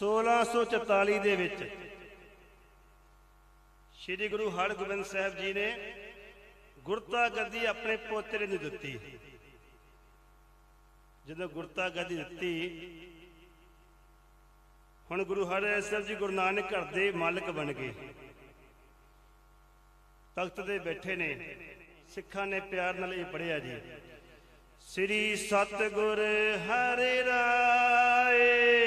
1644 ਦੇ ਵਿੱਚ ਸ੍ਰੀ ਗੁਰੂ ਹਰਗੋਬਿੰਦ ਸਾਹਿਬ ਜੀ ਨੇ ਗੁਰਤਾ ਗੱਦੀ ਆਪਣੇ ਪੋਤਰੇ ਨੂੰ ਦਿੱਤੀ। ਜਦੋਂ ਗੁਰਤਾ ਗੱਦੀ ਦਿੱਤੀ, ਹੁਣ ਗੁਰੂ ਹਰਿ ਸਾਹਿਬ ਜੀ ਗੁਰੂ ਨਾਨਕ ਘਰ ਦੇ ਮਾਲਕ ਬਣ ਗਏ। ਤਖਤ ਤੇ ਬੈਠੇ ਨੇ, ਸਿੱਖਾਂ ਨੇ ਪਿਆਰ ਨਾਲ ਇਹ ਪੜਿਆ ਜੀ। ਸ੍ਰੀ ਸਤਗੁਰ ਹਰਿ ਰਾਏ।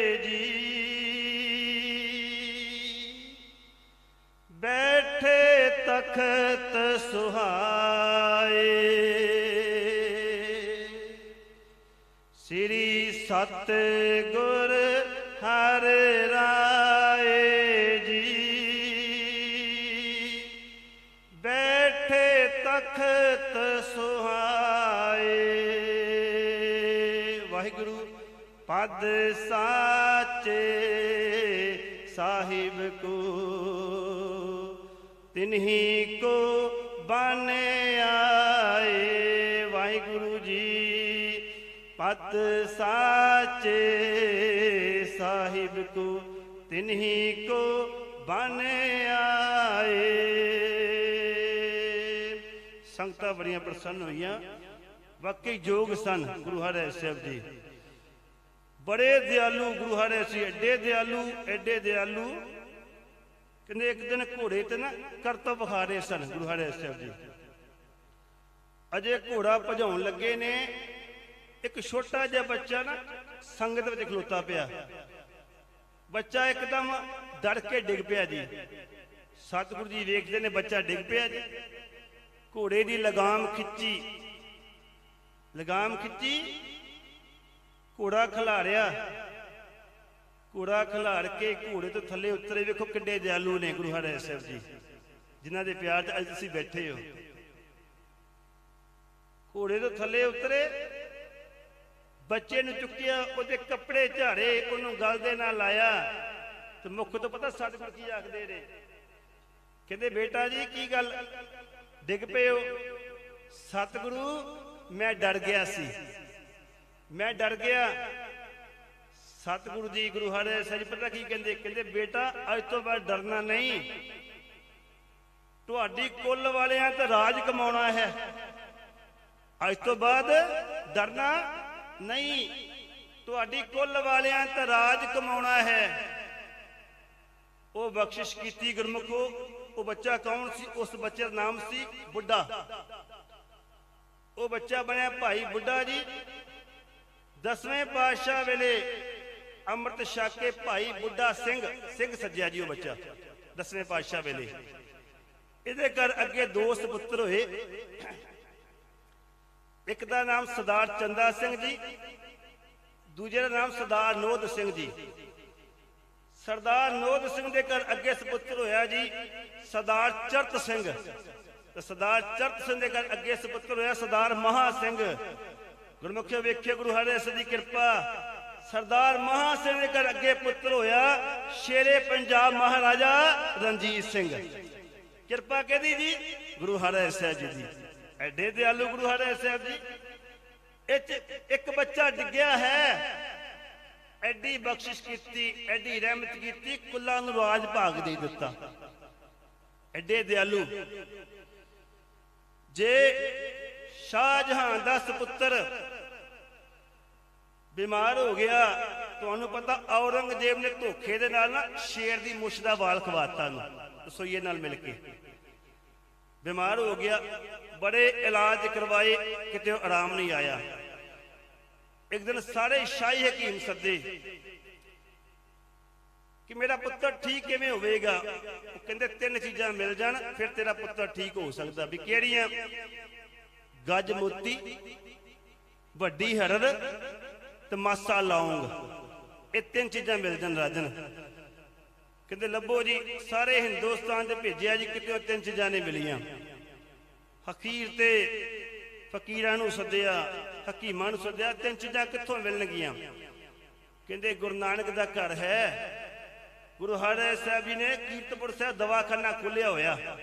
ਤਖਤ ਸੁਹਾਏ। ਸ੍ਰੀ ਸਤਗੁਰ ਹਰ ਰਾਏ ਜੀ। ਬੈਠੇ ਤਖਤ ਸੁਹਾਏ। ਵਾਹਿਗੁਰੂ, ਪਦ ਸਾਚੇ ਸਾਹਿਬ ਕੋ ਤਿਨਹੀ ਕੋ ਬਨ ਆਏ, ਵਾਹਿਗੁਰੂ ਜੀ, ਪਤ ਸਾਚੇ ਸਾਹਿਬ ਕੋ ਤਿਨਹੀ ਕੋ ਬਨ ਆਏ। ਸੰਗਤਾਂ ਬੜੀਆਂ ਪ੍ਰਸੰਨ ਹੋਈਆਂ, ਵਾਕਈ ਯੋਗ ਸਨ ਗੁਰੂ ਹਰਿ ਸਾਹਿਬ ਜੀ। ਬੜੇ ਦਿਆਲੂ ਗੁਰੂ ਹਰਿ ਸੀ ਐਡੇ ਦਿਆਲੂ ਐਡੇ ਦਿਆਲੂ ਕਹਿੰਦੇ ਇੱਕ ਦਿਨ ਘੋੜੇ ਤੇ ਨਾ ਕਰਤਵ ਵਿਖਾ ਰਹੇ ਸਨ, ਗੁਰੂ ਹਰਿ ਸਾਹਿਬ ਜੀ। ਅਜੇ ਘੋੜਾ ਭਜਾਉਣ ਲੱਗੇ ਨੇ, ਇੱਕ ਛੋਟਾ ਜਿਹਾ ਬੱਚਾ ਨਾ ਸੰਗਤ ਵਿੱਚ ਖਲੋਤਾ ਪਿਆ। ਬੱਚਾ ਇੱਕਦਮ ਡਰ ਕੇ ਡਿੱਗ ਪਿਆ ਜੀ। ਸਤਿਗੁਰੂ ਜੀ ਵੇਖਦੇ ਨੇ ਬੱਚਾ ਡਿੱਗ ਪਿਆ ਜੀ। ਘੋੜੇ ਦੀ ਲਗਾਮ ਖਿੱਚੀ। ਲਗਾਮ ਖਿੱਚੀ। ਘੋੜਾ ਖਿਲਾਰਿਆ। ਘੋੜਾ ਖਿਲਾਰ ਕੇ ਘੋੜੇ ਤੋਂ ਥੱਲੇ ਉਤਰੇ, ਵੇਖੋ ਕਿੱਡੇ ਦਿਆਲੂ ਨੇ ਗੁਰੂ ਹਰਿ ਸਾਹਿਬ ਜੀ। ਜਿਨ੍ਹਾਂ ਦੇ ਪਿਆਰ 'ਚ ਅੱਜ ਤੁਸੀਂ ਬੈਠੇ ਹੋ। ਘੋੜੇ ਤੋਂ ਥੱਲੇ ਉਤਰੇ, ਬੱਚੇ ਨੂੰ ਚੁੱਕਿਆ, ਉਹਦੇ ਕੱਪੜੇ ਝਾੜੇ, ਉਹਨੂੰ ਗਲ ਦੇ ਨਾਲ ਲਾਇਆ। ਤੇ ਮੁੱਖ ਤੋਂ ਪਤਾ ਸਤਿਗੁਰ ਕੀ ਆਖਦੇ ਨੇ? ਕਹਿੰਦੇ, ਬੇਟਾ ਜੀ, ਕੀ ਗੱਲ? ਡਿੱਗ ਪਏ ਹੋ? ਸਤਿਗੁਰੂ, ਮੈਂ ਡਰ ਗਿਆ ਸੀ। ਮੈਂ ਡਰ ਗਿਆ। ਸਤਿਗੁਰੂ ਜੀ ਗੁਰੂ ਹਰਿ ਸਾਹਿਬ ਪਤਾ ਕੀ ਕਹਿੰਦੇ? ਕਹਿੰਦੇ, ਬੇਟਾ, ਅੱਜ ਤੋਂ ਬਾਅਦ ਡਰਨਾ ਨਹੀਂ। ਤੁਹਾਡੀ ਕੁੱਲ ਵਾਲਿਆਂ ਤੇ ਰਾਜ ਕਮਾਉਣਾ ਹੈ। ਅੱਜ ਤੋਂ ਬਾਅਦ ਡਰਨਾ ਨਹੀਂ। ਤੁਹਾਡੀ ਕੁੱਲ ਵਾਲਿਆਂ ਤੇ ਰਾਜ ਕਮਾਉਣਾ ਹੈ। ਉਹ ਬਖਸ਼ਿਸ਼ ਕੀਤੀ ਗੁਰਮੁਖੋ। ਉਹ ਬੱਚਾ ਕੌਣ ਸੀ? ਉਸ ਬੱਚੇ ਦਾ ਨਾਮ ਸੀ ਬੁੱਢਾ। ਉਹ ਬੱਚਾ ਬਣਿਆ ਭਾਈ ਬੁੱਢਾ ਜੀ। ਦਸਵੇਂ ਪਾਤਸ਼ਾਹ ਵੇਲੇ ਅੰਮ੍ਰਿਤ ਛਕ ਕੇ ਭਾਈ ਬੁੱਢਾ ਸਿੰਘ ਸਿੰਘ ਸੱਜਿਆ ਜੀ ਉਹ ਬੱਚਾ, ਦਸਵੇਂ ਪਾਤਸ਼ਾਹ ਵੇਲੇ। ਇਹਦੇ ਘਰ ਅੱਗੇ ਦੋ ਸੁਪੁੱਤਰ ਹੋਏ। ਇੱਕ ਦਾ ਨਾਮ ਸਰਦਾਰ ਚੰਦਾ ਸਿੰਘ ਜੀ, ਦੂਜੇ ਦਾ ਨਾਮ ਸਰਦਾਰ ਨੋਦ ਸਿੰਘ ਜੀ। ਸਰਦਾਰ ਨੋਦ ਸਿੰਘ ਦੇ ਘਰ ਅੱਗੇ ਸੁਪੁੱਤਰ ਹੋਇਆ ਜੀ, ਸਰਦਾਰ ਚਰਤ ਸਿੰਘ। ਤੇ ਸਰਦਾਰ ਚਰਤ ਸਿੰਘ ਦੇ ਘਰ ਅੱਗੇ ਸੁਪੁੱਤਰ ਹੋਇਆ ਸਰਦਾਰ ਮਹਾ ਸਿੰਘ। ਗੁਰਮੁਖਿਓ ਵੇਖਿਓ ਗੁਰੂ ਹਰਿ ਦੀ ਕਿਰਪਾ। ਸਰਦਾਰ ਮਹਾ ਸਿੰਘ ਦੇ ਘਰ ਅੱਗੇ ਪੁੱਤਰ ਹੋਇਆ ਸ਼ੇਰੇ ਪੰਜਾਬ ਮਹਾਰਾਜਾ ਰਣਜੀਤ ਸਿੰਘ। ਕਿਰਪਾ ਕਿਹਦੀ ਜੀ? ਗੁਰੂ ਹਰਿ ਸਾਹਿਬ ਜੀ ਦੀ। ਐਡੇ ਦਿਆਲੂ ਗੁਰੂ ਹਰਿ ਸਾਹਿਬ ਜੀ। ਇਹ ਇੱਕ ਬੱਚਾ ਡਿੱਗਿਆ ਹੈ। ਐਡੀ ਬਖਸ਼ਿਸ਼ ਕੀਤੀ, ਐਡੀ ਰਹਿਮਤ ਕੀਤੀ, ਕੁੱਲਾਂ ਨੂੰ ਰਾਜ ਭਾਗ ਦੇ ਦਿੱਤਾ। ਐਡੇ ਦਿਆਲੂ। ਜੇ ਸ਼ਾਹਜਹਾਨ ਦਾ ਸੁਪੁੱਤਰ ਬਿਮਾਰ ਹੋ ਗਿਆ ਤੁਹਾਨੂੰ ਪਤਾ ਔਰੰਗਜ਼ੇਬ ਨੇ ਧੋਖੇ ਦੇ ਨਾਲ ਨਾ ਸ਼ੇਰ ਦੀ ਮੁੱਛ ਦਾ ਵਾਲ ਖਵਾਤਾ ਨੂੰ ਰਸੋਈਏ ਨਾਲ ਮਿਲ ਕੇ ਬਿਮਾਰ ਹੋ ਗਿਆ ਬੜੇ ਇਲਾਜ ਕਰਵਾਏ ਕਿਤੇ ਉਹ ਆਰਾਮ ਨਹੀਂ ਆਇਆ ਇੱਕ ਦਿਨ ਸਾਰੇ ਸ਼ਾਹੀ ਹਕੀਮ ਸੱਦੇ ਕਿ ਮੇਰਾ ਪੁੱਤਰ ਠੀਕ ਕਿਵੇਂ ਹੋਵੇਗਾ ਉਹ ਕਹਿੰਦੇ ਤਿੰਨ ਚੀਜ਼ਾਂ ਮਿਲ ਜਾਣ ਫਿਰ ਤੇਰਾ ਪੁੱਤਰ ਠੀਕ ਹੋ ਸਕਦਾ ਵੀ ਕਿਹੜੀਆਂ ਗੱਜ ਮੋਤੀ ਵੱਡੀ ਹਰੜ ਤੇ ਮਾਸਾ ਲੌਂਗ ਇਹ ਤਿੰਨ ਚੀਜ਼ਾਂ ਮਿਲ ਜਾਣ ਰਾਜਨ। ਕਹਿੰਦੇ, ਲੱਭੋ ਜੀ, ਸਾਰੇ ਹਿੰਦੁਸਤਾਨ ਤੇ ਭੇਜਿਆ ਜੀ, ਕਿਤੇ ਤਿੰਨ ਚੀਜ਼ਾਂ ਨਹੀਂ ਮਿਲੀਆਂ। ਹਕੀਰ ਤੇ ਫਕੀਰਾਂ ਨੂੰ ਸੱਦਿਆ, ਹਕੀਮਾਂ ਨੂੰ ਸੱਦਿਆ, ਤਿੰਨ ਚੀਜ਼ਾਂ ਕਿੱਥੋਂ ਮਿਲਣਗੀਆਂ? ਕਹਿੰਦੇ, ਗੁਰੂ ਨਾਨਕ ਦਾ ਘਰ ਹੈ। ਗੁਰੂ ਹਰਿ ਸਾਹਿਬ ਜੀ ਨੇ ਕੀਰਤਪੁਰ ਸਾਹਿਬ ਦਵਾਖਾਨਾ ਖੋਲਿਆ ਹੋਇਆ।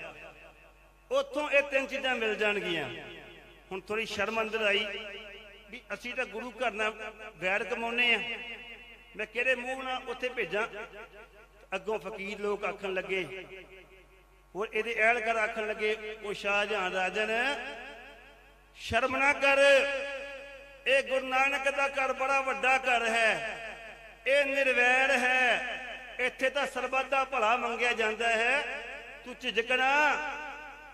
ਉੱਥੋਂ ਇਹ ਤਿੰਨ ਚੀਜ਼ਾਂ ਮਿਲ ਜਾਣਗੀਆਂ। ਹੁਣ ਥੋੜੀ ਸ਼ਰਮ ਅੰਦਰ ਆਈ। ਵੀ ਅਸੀਂ ਤਾਂ ਗੁਰੂ ਘਰ ਨਾਲ ਵੈਰ ਕਮਾਉਨੇ ਆ ਮੈਂ ਕਿਹੜੇ ਮੂੰਹ ਨਾਲ ਉੱਥੇ ਭੇਜਾਂ? ਅੱਗੋਂ ਫਕੀਰ ਲੋਕ ਆਖਣ ਲੱਗੇ, ਹੋਰ ਇਹਦੇ ਐਲਕਰ ਆਖਣ ਲੱਗੇ, ਉਹ ਸ਼ਾਹਜਹਾਨ ਰਾਜਨ ਸ਼ਰਮ ਨਾ ਕਰ। ਇਹ ਗੁਰੂ ਨਾਨਕ ਦਾ ਘਰ ਬੜਾ ਵੱਡਾ ਘਰ ਹੈ। ਇਹ ਨਿਰਵੈਰ ਹੈ। ਇੱਥੇ ਤਾਂ ਸਰਬੱਤ ਦਾ ਭਲਾ ਮੰਗਿਆ ਜਾਂਦਾ ਹੈ। ਤੂੰ ਝਿਜਕਣਾ,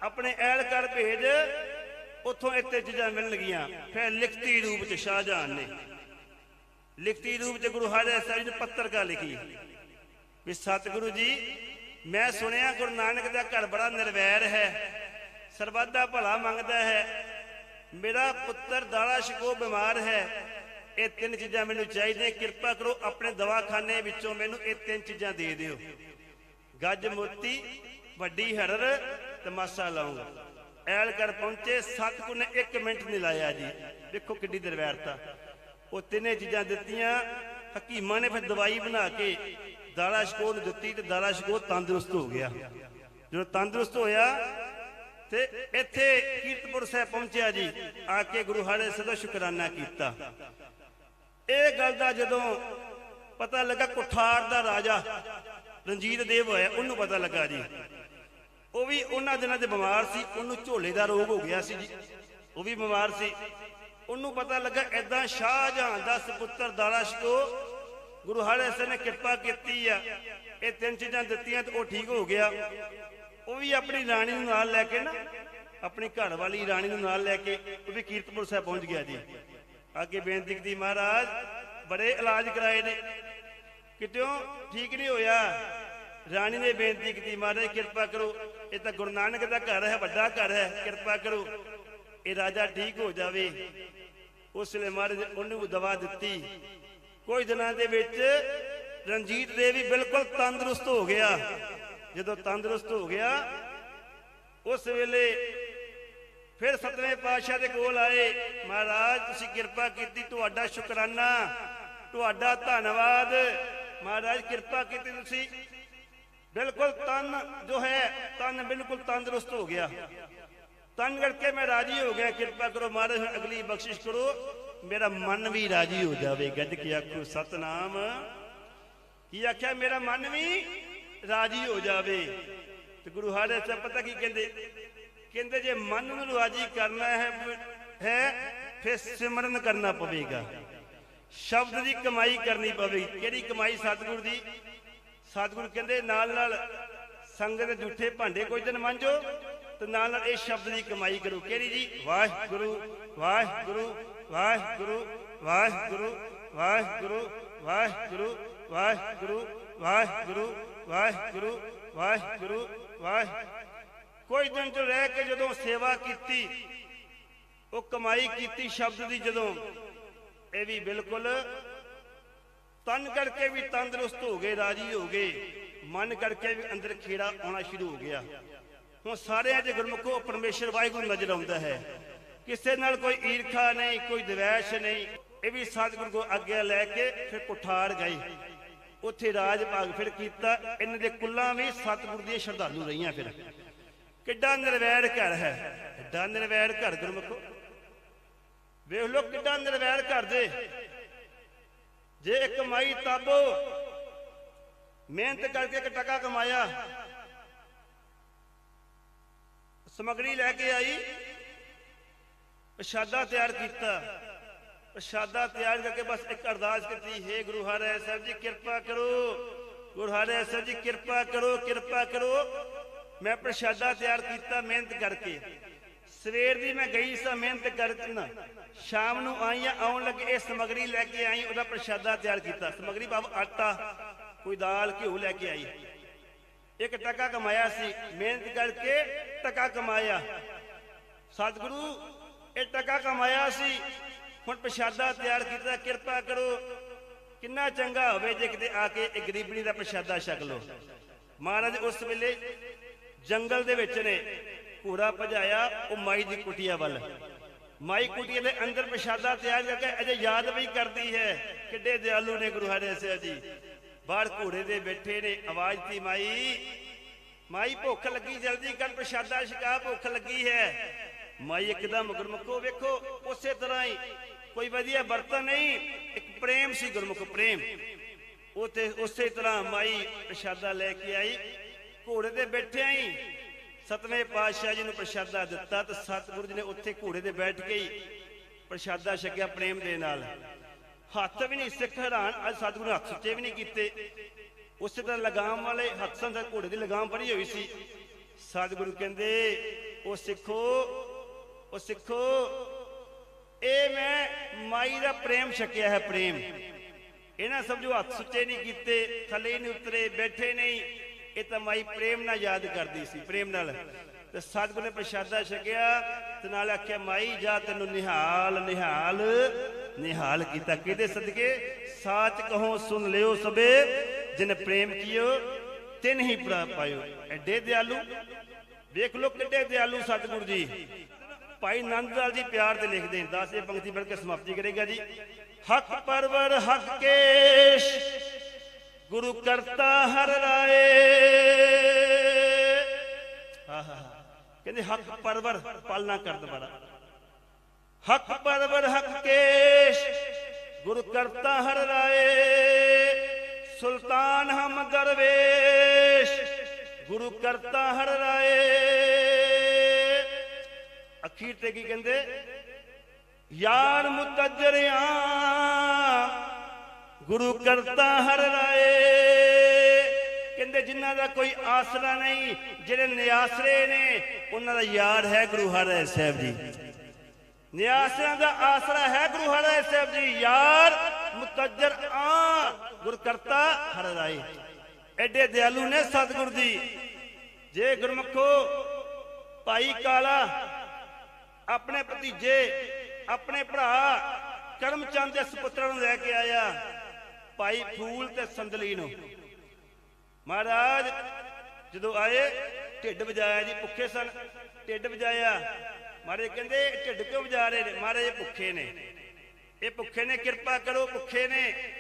ਆਪਣੇ ਐਲ ਕਰ ਭੇਜ। ਉੱਥੋਂ ਇੱਥੇ ਚੀਜ਼ਾਂ ਮਿਲਣਗੀਆਂ ਫਿਰ ਲਿਖਤੀ ਰੂਪ ਚ ਸ਼ਾਹਜਹਾਨ ਨੇ। ਲਿਖਤੀ ਰੂਪ ਚ ਗੁਰੂ ਹਰਿ ਸਾਹਿਬ ਜੀ ਨੇ ਪੱਤਰਕਾ ਲਿਖੀ। ਵੀ ਸਤਿਗੁਰੂ ਜੀ, ਮੈਂ ਸੁਣਿਆ ਗੁਰੂ ਨਾਨਕ ਦਾ ਘਰ ਬੜਾ ਨਿਰਵੈਰ ਹੈ। ਸਰਬੱਤ ਦਾ ਭਲਾ ਮੰਗਦਾ ਹੈ। ਮੇਰਾ ਪੁੱਤਰ ਦਾੜਾ ਸ਼ਿਕੋ ਬਿਮਾਰ ਹੈ। ਇਹ ਤਿੰਨ ਚੀਜ਼ਾਂ ਮੈਨੂੰ ਚਾਹੀਦੀਆਂ। ਕਿਰਪਾ ਕਰੋ ਆਪਣੇ ਦਵਾਖਾਨੇ ਵਿੱਚੋਂ ਮੈਨੂੰ ਇਹ ਤਿੰਨ ਚੀਜ਼ਾਂ ਦੇ ਦਿਓ। ਗੱਜ ਮੋਤੀ, ਵੱਡੀ ਹਰਰ, ਤਮਾਸ਼ਾ ਲਾਉਂਗਾ। ਐਲ ਪਹੁੰਚੇ, ਸਤਿਗੁਰ ਨੇ 1 ਮਿੰਟ ਨਹੀਂ ਲਾਇਆ ਜੀ। ਦੇਖੋ ਕਿੱਡੀ ਦਰਵੈਰਤਾ। ਉਹ ਤਿੰਨੇ ਚੀਜ਼ਾਂ ਦਿੱਤੀਆਂ, ਹਕੀਮਾਂ ਨੇ ਫਿਰ ਦਵਾਈ ਬਣਾ ਕੇ ਦਾਰਾ ਸ਼ਕੋ ਨੂੰ ਦਿੱਤੀ ਤੇ ਦਾਰਾ ਸ਼ਕੋ ਤੰਦਰੁਸਤ ਹੋ ਗਿਆ। ਜਦੋਂ ਤੰਦਰੁਸਤ ਹੋਇਆ ਤੇ ਇੱਥੇ ਕੀਰਤਪੁਰ ਸਾਹਿਬ ਪਹੁੰਚਿਆ ਜੀ, ਆ ਕੇ ਗੁਰੂ ਹਰਿ ਸਾਹਿਬ ਸ਼ੁਕਰਾਨਾ ਕੀਤਾ। ਇਹ ਗੱਲ ਦਾ ਜਦੋਂ ਪਤਾ ਲੱਗਾ ਕੁਠਾਰ ਦਾ ਰਾਜਾ ਰਣਜੀਤ ਦੇਵ ਹੋਇਆ, ਉਹਨੂੰ ਪਤਾ ਲੱਗਾ ਜੀ। ਉਹ ਵੀ ਉਹਨਾਂ ਦਿਨਾਂ ਤੇ ਬਿਮਾਰ ਸੀ, ਉਹਨੂੰ ਝੋਲੇ ਦਾ ਰੋਗ ਹੋ ਗਿਆ ਸੀ ਜੀ। ਉਹ ਵੀ ਬਿਮਾਰ ਸੀ। ਉਹਨੂੰ ਪਤਾ ਲੱਗਾ ਐਦਾਂ ਸ਼ਾਹਜਹਾਨ ਦਾ ਸੁਪੁੱਤਰ ਦਾਰਾ ਸ਼ਿਕੋ ਗੁਰੂ ਹਰਿ ਨੇ ਕਿਰਪਾ ਕੀਤੀ ਆ। ਇਹ ਤਿੰਨ ਚੀਜ਼ਾਂ ਦਿੱਤੀਆਂ ਤੇ ਉਹ ਠੀਕ ਹੋ ਗਿਆ। ਉਹ ਵੀ ਆਪਣੀ ਰਾਣੀ ਨੂੰ ਨਾਲ ਲੈ ਕੇ ਨਾ, ਆਪਣੀ ਘਰ ਵਾਲੀ ਰਾਣੀ ਨੂੰ ਨਾਲ ਲੈ ਕੇ ਉਹ ਵੀ ਕੀਰਤਪੁਰ ਸਾਹਿਬ ਪਹੁੰਚ ਗਿਆ ਜੀ। ਅੱਗੇ ਬੇਨਤੀ ਕੀਤੀ, ਮਹਾਰਾਜ, ਬੜੇ ਇਲਾਜ ਕਰਾਏ ਨੇ। ਕਿਤਿਓਂ ਠੀਕ ਨਹੀਂ ਹੋਇਆ। ਰਾਣੀ ਨੇ ਬੇਨਤੀ ਕੀਤੀ, ਮਹਾਰਾਜ, ਕਿਰਪਾ ਕਰੋ। ਇਹ ਤਾਂ ਗੁਰੂ ਨਾਨਕ ਦਾ ਘਰ ਹੈ, ਵੱਡਾ ਘਰ ਹੈ, ਕਿਰਪਾ ਕਰੋ। ਇਹ ਰਾਜਾ ਠੀਕ ਹੋ ਜਾਵੇ। ਉਸ ਲਈ ਮਹਾਰਾਜ ਉਹਨੂੰ ਦਵਾ ਦਿੱਤੀ। ਕੁਝ ਦਿਨਾਂ ਦੇ ਵਿੱਚ ਰਣਜੀਤ ਦੇਵ ਵੀ ਬਿਲਕੁਲ ਤੰਦਰੁਸਤ ਹੋ ਗਿਆ। ਜਦੋਂ ਤੰਦਰੁਸਤ ਹੋ ਗਿਆ, ਉਸ ਵੇਲੇ ਫਿਰ ਸਤਵੇਂ ਪਾਤਸ਼ਾਹ ਦੇ ਕੋਲ ਆਏ। ਮਹਾਰਾਜ, ਤੁਸੀਂ ਕਿਰਪਾ ਕੀਤੀ, ਤੁਹਾਡਾ ਸ਼ੁਕਰਾਨਾ, ਤੁਹਾਡਾ ਧੰਨਵਾਦ। ਮਹਾਰਾਜ, ਕਿਰਪਾ ਕੀਤੀ ਤੁਸੀਂ। ਬਿਲਕੁਲ ਤਨ ਜੋ ਹੈ, ਤਨ ਬਿਲਕੁਲ ਤੰਦਰੁਸਤ ਹੋ ਗਿਆ। ਤਨ ਕਰਕੇ ਮੈਂ ਰਾਜੀ ਹੋ ਗਿਆ, ਕਿਰਪਾ ਕਰੋ ਮਹਾਰਾਜ ਅਗਲੀ ਬਖਸ਼ਿਸ਼ ਕਰੋ। ਮੇਰਾ ਮਨ ਵੀ ਰਾਜੀ ਹੋ ਜਾਵੇ, ਗੱਜ ਕੇ ਆਖੋ, ਸਤਨਾਮ। ਕੀ ਆਖਿਆ? ਮੇਰਾ ਮਨ ਵੀ ਰਾਜੀ ਹੋ ਜਾਵੇ। ਤੇ ਗੁਰੂ ਹਰਿ ਸਾਹਿਬ ਪਤਾ ਕੀ ਕਹਿੰਦੇ? ਕਹਿੰਦੇ ਜੇ ਮਨ ਨੂੰ ਰਾਜੀ ਕਰਨਾ ਹੈ ਹੈ, ਫਿਰ ਸਿਮਰਨ ਕਰਨਾ ਪਵੇਗਾ। ਸ਼ਬਦ ਦੀ ਕਮਾਈ ਕਰਨੀ ਪਵੇਗੀ। ਕਿਹੜੀ ਕਮਾਈ? ਸਤਿਗੁਰ ਦੀ। ਸਤਿਗੁਰੂ ਕਹਿੰਦੇ ਨਾਲ ਨਾਲ ਸੰਗਤ ਦੇ ਝੂਠੇ ਭਾਂਡੇ ਕੋਈ ਦਿਨ ਮਾਂਜੋ ਤੇ ਨਾਲ ਨਾਲ ਇਹ ਸ਼ਬਦ ਦੀ ਕਮਾਈ ਕਰੋ ਕਿਹੜੀ ਜੀ ਵਾਹਿਗੁਰੂ ਵਾਹਿਗੁਰੂ ਵਾਹਿਗੁਰੂ ਵਾਹਿਗੁਰੂ ਵਾਹਿਗੁਰੂ ਵਾਹਿਗੁਰੂ ਵਾਹਿਗੁਰੂ ਵਾਹਿਗੁਰੂ ਵਾਹਿਗੁਰੂ ਵਾਹਿਗੁਰੂ ਵਾਹਿ ਕੋਈ ਦਿਨ ਚ ਰਹਿ ਕੇ ਜਦੋਂ ਸੇਵਾ ਕੀਤੀ ਉਹ ਕਮਾਈ ਕੀਤੀ ਸ਼ਬਦ ਦੀ ਜਦੋਂ ਇਹ ਵੀ ਬਿਲਕੁਲ ਤਨ ਕਰਕੇ ਵੀ ਤੰਦਰੁਸਤ ਹੋ ਗਏ, ਰਾਜੀ ਹੋ ਗਏ। ਮਨ ਕਰਕੇ ਵੀ ਅੰਦਰ ਖੇੜਾ ਆਉਣਾ ਸ਼ੁਰੂ ਹੋ ਗਿਆ। ਹੁਣ ਸਾਰਿਆਂ ਦੇ ਗੁਰਮੁਖੋ ਪਰਮੇਸ਼ਰ ਵਾਹਿਗੁਰੂ ਨਜ਼ਰ ਆਉਂਦਾ ਹੈ। ਕਿਸੇ ਨਾਲ ਕੋਈ ਈਰਖਾ ਨਹੀਂ, ਕੋਈ ਦਵੈਸ਼ ਨਹੀਂ। ਇਹ ਵੀ ਸਤਿਗੁਰੂ ਕੋ ਅੱਗੇ ਲੈ ਕੇ ਫਿਰ ਕੁਠਾਰ ਗਏ। ਉੱਥੇ ਰਾਜ ਭਾਗ ਫਿਰ ਕੀਤਾ। ਇਹਨਾਂ ਦੇ ਕੁੱਲਾਂ ਵੀ ਸਤਿਗੁਰੂ ਦੀਆਂ ਸ਼ਰਧਾਲੂ ਰਹੀਆਂ ਫਿਰ। ਕਿੱਡਾ ਨਿਰਵੈਰ ਘਰ ਹੈ। ਕਿੱਡਾ ਨਿਰਵੈਰ ਘਰ ਗੁਰਮੁਖੋ। ਵੇਖ ਲੋ ਕਿੱਡਾ ਨਿਰਵੈਰ ਘਰ ਦੇ ਜੇ ਕਮਾਈ ਤਾਬੋ, ਮਿਹਨਤ ਕਰਕੇ ਇੱਕ ਟਕਾ ਕਮਾਇਆ। ਸਮਗਰੀ ਲੈ ਕੇ ਆਈ, ਪ੍ਰਸ਼ਾਦਾ ਤਿਆਰ ਕੀਤਾ। ਪ੍ਰਸ਼ਾਦਾ ਤਿਆਰ ਕਰਕੇ ਬਸ ਇੱਕ ਅਰਦਾਸ ਕੀਤੀ, ਹੈ ਗੁਰੂ ਹਰਿ ਸਾਹਿਬ ਜੀ, ਕਿਰਪਾ ਕਰੋ। ਗੁਰੂ ਹਰਿ ਸਾਹਿਬ ਜੀ, ਕਿਰਪਾ ਕਰੋ ਕਿਰਪਾ ਕਰੋ। ਮੈਂ ਪ੍ਰਸ਼ਾਦਾ ਤਿਆਰ ਕੀਤਾ ਮਿਹਨਤ ਕਰਕੇ। ਸਵੇਰ ਦੀ ਮੈਂ ਗਈ ਸਾਂ ਮਿਹਨਤ ਕਰਕੇ ਸ਼ਾਮ ਨੂੰ ਆਈ ਆਉਣ ਲੱਗੇ, ਇਹ ਸਮਗਰੀ ਲੈ ਕੇ ਆਈ, ਉਹਦਾ ਪ੍ਰਸ਼ਾਦਾ ਤਿਆਰ ਕੀਤਾ। ਸਮਗਰੀ ਬਾਬ ਆਟਾ, ਕੋਈ ਦਾਲ, ਘਿਓ ਲੈ ਕੇ ਆਈ। ਇੱਕ ਟਕਾ ਕਮਾਇਆ ਸੀ, ਮਿਹਨਤ ਕਰਕੇ ਟਕਾ ਕਮਾਇਆ। ਸਤਿਗੁਰੂ, ਇਹ ਟਕਾ ਕਮਾਇਆ ਸੀ, ਹੁਣ ਪ੍ਰਸ਼ਾਦਾ ਤਿਆਰ ਕੀਤਾ, ਕਿਰਪਾ ਕਰੋ, ਕਿੰਨਾ ਚੰਗਾ ਹੋਵੇ ਜੇ ਕਿਤੇ ਆ ਕੇ ਇਹ ਗਰੀਬਣੀ ਦਾ ਪ੍ਰਸ਼ਾਦਾ ਛਕ ਲੋ ਮਹਾਰਾਜ ਉਸ ਵੇਲੇ ਜੰਗਲ ਦੇ ਵਿੱਚ ਨੇ ਘੋੜਾ ਭਜਾਇਆ, ਉਹ ਮਾਈ ਦੀ ਕੁਟੀਆ ਵੱਲ। ਮਾਈ ਕੁਟੀਆ ਦੇ ਅੰਦਰ ਪ੍ਰਸ਼ਾਦਾ ਤਿਆਰ ਕਰਕੇ ਅਜੇ ਯਾਦ ਵੀ ਕਰਦੀ ਹੈ ਕਿੱਡੇ ਦਿਆਲੂ ਨੇ ਗੁਰੂ ਹਰਿ ਸਾਹਿਬ ਜੀ। ਬਾਹਰ ਘੋੜੇ ਦੇ ਬੈਠੇ ਨੇ, ਆਵਾਜ਼ ਤੀ ਮਾਈ ਮਾਈ ਭੁੱਖ ਲੱਗੀ, ਜਲਦੀ ਕਰ ਪ੍ਰਸ਼ਾਦਾ ਛਕਾ ਭੁੱਖ ਲੱਗੀ ਹੈ। ਮਾਈ ਇੱਕਦਮ ਗੁਰਮੁਖੋ ਵੇਖੋ, ਉਸੇ ਤਰ੍ਹਾਂ ਹੀ ਕੋਈ ਵਧੀਆ ਬਰਤਨ ਨਹੀਂ, ਇੱਕ ਪ੍ਰੇਮ ਸੀ ਗੁਰਮੁਖ ਪ੍ਰੇਮ। ਉਥੇ ਉਸੇ ਤਰ੍ਹਾਂ ਮਾਈ ਪ੍ਰਸ਼ਾਦਾ ਲੈ ਕੇ ਆਈ, ਘੋੜੇ ਤੇ ਬੈਠਿਆਂ ਹੀ ਸਤਵੇਂ ਪਾਤਸ਼ਾਹ ਜੀ ਨੂੰ ਪ੍ਰਸ਼ਾਦਾ ਦਿੱਤਾ ਤੇ ਸਤਿਗੁਰੂ ਜੀ ਨੇ ਉੱਥੇ ਘੋੜੇ ਤੇ ਬੈਠ ਕੇ ਹੀ ਪ੍ਰਸ਼ਾਦਾ ਛਕਿਆ ਪ੍ਰੇਮ ਦੇ ਨਾਲ। ਹੱਥ ਵੀ ਨਹੀਂ ਸਿੱਖ ਹੈਰਾਨ, ਅੱਜ ਸਤਿਗੁਰੂ ਹੱਥ ਸੁੱਚੇ ਵੀ ਨਹੀਂ ਕੀਤੇ। ਉਸੇ ਤਰ੍ਹਾਂ ਲਗਾਮ ਵਾਲੇ ਹੱਥ ਦਾ ਘੋੜੇ ਦੀ ਲਗਾਮ ਫੜੀ ਹੋਈ ਸੀ। ਸਤਿਗੁਰੂ ਕਹਿੰਦੇ, ਉਹ ਸਿੱਖੋ ਉਹ ਸਿੱਖੋ, ਇਹ ਮੈਂ ਮਾਈ ਦਾ ਪ੍ਰੇਮ ਛਕਿਆ ਹੈ ਪ੍ਰੇਮ। ਇਹਨਾਂ ਸਮਝੋ ਹੱਥ ਸੁੱਚੇ ਨਹੀਂ ਕੀਤੇ, ਥੱਲੇ ਨਹੀਂ ਉਤਰੇ, ਬੈਠੇ ਨਹੀਂ ਇਹ ਤਾਂ ਮਾਈ ਪ੍ਰੇਮ ਨਾਲ ਯਾਦ ਕਰਦੀ ਸੀ, ਪ੍ਰੇਮ ਨਾਲ। ਤੇ ਸਤਿਗੁਰੂ ਨੇ ਪ੍ਰਸ਼ਾਦਾ ਛਕਿਆ ਤੇ ਨਾਲ ਆਖਿਆ, ਮਾਈ, ਜਾ ਤੈਨੂੰ ਨਿਹਾਲ ਨਿਹਾਲ ਨਿਹਾਲ ਕੀਤਾ। ਕਿਹਦੇ ਸਦਕੇ? ਸਾਚ ਕਹੋ, ਸੁਣ ਲਿਓ ਸਬੇ ਜਿਨ ਪ੍ਰੇਮ ਕੀਓ, ਤਿਨ ਹੀ ਪਾਇਓ। ਐਡੇ ਦਿਆਲੂ। ਵੇਖ ਲੋ ਕਿੱਡੇ ਦਿਆਲੂ ਸਤਿਗੁਰੂ ਜੀ। ਭਾਈ ਨੰਦ ਲਾਲ ਜੀ ਪਿਆਰ ਤੇ ਲਿਖਦੇ ਨੇ। 10 ਇਹ ਪੰਕਤੀ ਪੜ੍ਹ ਕੇ ਸਮਾਪਤੀ ਕਰੇਗਾ ਜੀ। ਹੱਕ ਪਰਵਰ ਹੱਕ ਕੇਸ਼। ਗੁਰੂ ਕਰਤਾ ਹਰ ਰਾਏ। ਆਹਾ ਕਹਿੰਦੇ ਹਕ ਪਰਵਰ ਪਾਲਣਾ ਕਰਨ ਵਾਲਾ। ਹਕ ਪਰਵਰ, ਹਕ ਕੇਸ਼। ਗੁਰੂ ਕਰਤਾ ਹਰ ਰਾਏ। ਸੁਲਤਾਨ ਹਮ ਦਰਵੇਸ਼। ਗੁਰੂ ਕਰਤਾ ਹਰ ਰਾਏ। ਅਖੀਰ ਤੇ ਕੀ ਕਹਿੰਦੇ? ਯਾਰ ਮੁਤਜਰਿਆਂ ਗੁਰੂ ਕਰਤਾ ਹਰ ਰਾਏ। ਕਹਿੰਦੇ ਜਿਨ੍ਹਾਂ ਦਾ ਕੋਈ ਆਸਰਾ ਨਹੀਂ, ਜਿਹੜੇ ਨਿਆਸਰੇ ਨੇ, ਉਹਨਾਂ ਦਾ ਯਾਰ ਹੈ ਗੁਰੂ ਹਰਿ ਸਾਹਿਬ ਜੀ। ਨਿਆਸਰਿਆਂ ਦਾ ਆਸਰਾ ਹੈ ਗੁਰੂ ਹਰਿ ਸਾਹਿਬ ਜੀ। ਯਾਰ ਮੁਤਜਰ ਆ, ਗੁਰ ਕਰਤਾ ਹਰ ਰਾਏ। ਐਡੇ ਦਿਆਲੂ ਨੇ ਸਤਿਗੁਰ ਜੀ ਜੇ ਗੁਰਮਖੋ ਭਾਈ ਕਾਲਾ, ਆਪਣੇ ਭਤੀਜੇ, ਆਪਣੇ ਭਰਾ ਕਰਮਚੰਦ ਦੇ ਸੁਪੁੱਤਰਾਂ ਨੂੰ ਲੈ ਕੇ ਆਇਆ। ਭਾਈ ਫੂਲ ਤੇ ਸੰਦਲੀ ਨੂੰ। ਮਹਾਰਾਜ, ਜਦੋਂ ਆਏ, ਢਿੱਡ ਵਜਾਇਆ ਜੀ, ਭੁੱਖੇ ਸਨ। ਢਿੱਡ ਵਜਾਇਆ। ਮਹਾਰਾਜ ਕਹਿੰਦੇ ਢਿੱਡ ਕਿਉਂ ਵਜਾ ਰਹੇ ਨੇ? ਮਹਾਰਾਜ ਭੁੱਖੇ ਨੇ। ਇਹ ਭੁੱਖੇ ਨੇ, ਕਿਰਪਾ ਕਰੋ, ਭੁੱਖੇ ਨੇ।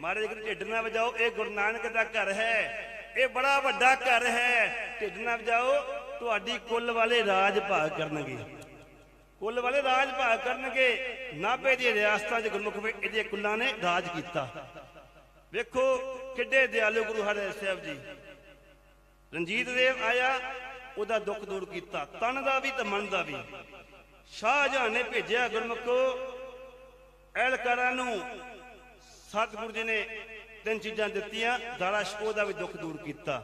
ਮਹਾਰਾਜ ਕਹਿੰਦੇ, ਢਿੱਡ ਨਾ ਵਜਾਓ, ਇਹ ਗੁਰੂ ਨਾਨਕ ਦਾ ਘਰ ਹੈ। ਇਹ ਬੜਾ ਵੱਡਾ ਘਰ ਹੈ। ਢਿੱਡ ਨਾ ਵਜਾਓ, ਤੁਹਾਡੀ ਕੁੱਲ ਵਾਲੇ ਰਾਜ ਭਾਗ ਕਰਨਗੇ। ਕੁੱਲ ਵਾਲੇ ਰਾਜ ਭਾਗ ਕਰਨਗੇ। ਨਾਭੇ ਦੀ ਰਿਆਸਤਾਂ 'ਚ ਗੁਰਮੁਖ ਵਿੱਚ ਇਹਦੇ ਕੁੱਲਾਂ ਨੇ ਰਾਜ ਕੀਤਾ। ਵੇਖੋ ਕਿੱਡੇ ਦਿਆਲੂ ਗੁਰੂ ਹਰਿ ਸਾਹਿਬ ਜੀ। ਰਣਜੀਤ ਦੇਵ ਆਇਆ, ਉਹਦਾ ਦੁੱਖ ਦੂਰ ਕੀਤਾ। ਤਨ ਦਾ ਵੀ ਤੇ ਮਨ ਦਾ ਵੀ। ਸ਼ਾਹਜਹਾਨ ਨੇ ਭੇਜਿਆ ਗੁਰਮੁਖੋ, ਐਲਕਾਰਾਂ ਨੂੰ ਸਤਿਗੁਰੂ ਜੀ ਨੇ ਤਿੰਨ ਚੀਜ਼ਾਂ ਦਿੱਤੀਆਂ ਦਾਰਾ ਸ਼ਕੋ ਦਾ ਵੀ ਦੁੱਖ ਦੂਰ ਕੀਤਾ।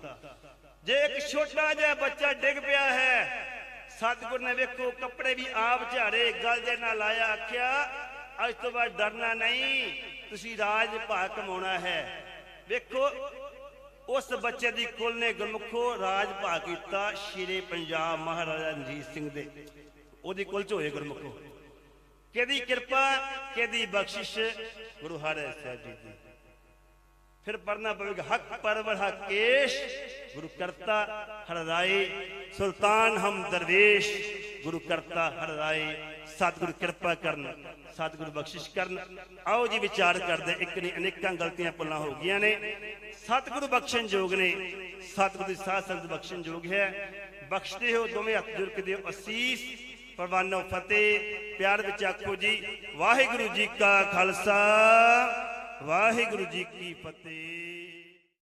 ਜੇ ਇੱਕ ਛੋਟਾ ਜਿਹਾ ਬੱਚਾ ਡਿੱਗ ਪਿਆ ਹੈ, ਸਤਿਗੁਰ ਨੇ ਵੇਖੋ ਕੱਪੜੇ ਵੀ ਆਪ ਝਾੜੇ, ਗਲ ਦੇ ਨਾਲ ਲਾਇਆ ਆਖਿਆ ਅੱਜ ਤੋਂ ਬਾਅਦ ਡਰਨਾ ਨਹੀਂ, ਤੁਸੀਂ ਰਾਜ ਭਾਗ ਕਮਾਉਣਾ ਹੈ। ਵੇਖੋ, ਉਸ ਬੱਚੇ ਦੀ ਕੁਲ ਨੇ ਗੁਰਮੁਖੋ ਰਾਜ ਭਾਗ ਕੀਤਾ ਸ਼ੇਰੇ ਪੰਜਾਬ ਮਹਾਰਾਜਾ ਰਣਜੀਤ ਸਿੰਘ ਦੇ। ਉਹਦੀ ਕੁਲ ਚ ਹੋਏ ਗੁਰਮੁਖੋ। ਕਿਹਦੀ ਕਿਰਪਾ, ਕਿਹਦੀ ਬਖਸ਼ਿਸ਼, ਗੁਰੂ ਹਰਿ ਸਾਹਿਬ ਜੀ ਦੀ। ਫਿਰ ਪੜਨਾ ਪਵੇਗਾ, ਹਕ ਪਰਵਰ ਹਕੇਸ਼ ਗੁਰੂ ਕਰਤਾ ਹਰ ਰਾਏ, ਸੁਲਤਾਨ ਹਮ ਦਰਵੇਸ਼, ਗੁਰੂ ਕਰਤਾ ਹਰ ਰਾਏ। ਸਤਿਗੁਰ ਕਿਰਪਾ ਕਰਨ, ਸਤਿਗੁਰ ਬਖਸ਼ਿਸ਼ ਕਰਨ। ਆਓ ਜੀ ਵਿਚਾਰ ਕਰਦੇ ਇੱਕ ਨਹੀਂ, ਅਨੇਕਾਂ ਗਲਤੀਆਂ ਪੁੱਲਾਂ ਹੋ ਗਈਆਂ ਨੇ। ਸਤਿਗੁਰੂ ਬਖਸ਼ਣ ਜੋਗ ਨੇ। ਸਤਿਗੁਰੂ ਦੀ ਸਾਧ ਸੰਗਤ ਬਖਸ਼ਣ ਜੋਗ ਹੈ। ਬਖਸ਼ਦੇ ਹੋ ਦੋਵੇਂ ਹੱਥ ਜੁੜ ਕੇ ਦਿਓ। ਅਸੀਸ, ਪਰਵਾਨੋ ਫਤਿਹ। ਪਿਆਰ ਵਿੱਚ ਆਖੋ ਜੀ, ਵਾਹਿਗੁਰੂ ਜੀ ਕਾ ਖਾਲਸਾ, ਵਾਹਿਗੁਰੂ ਜੀ ਕੀ ਫਤਿਹ।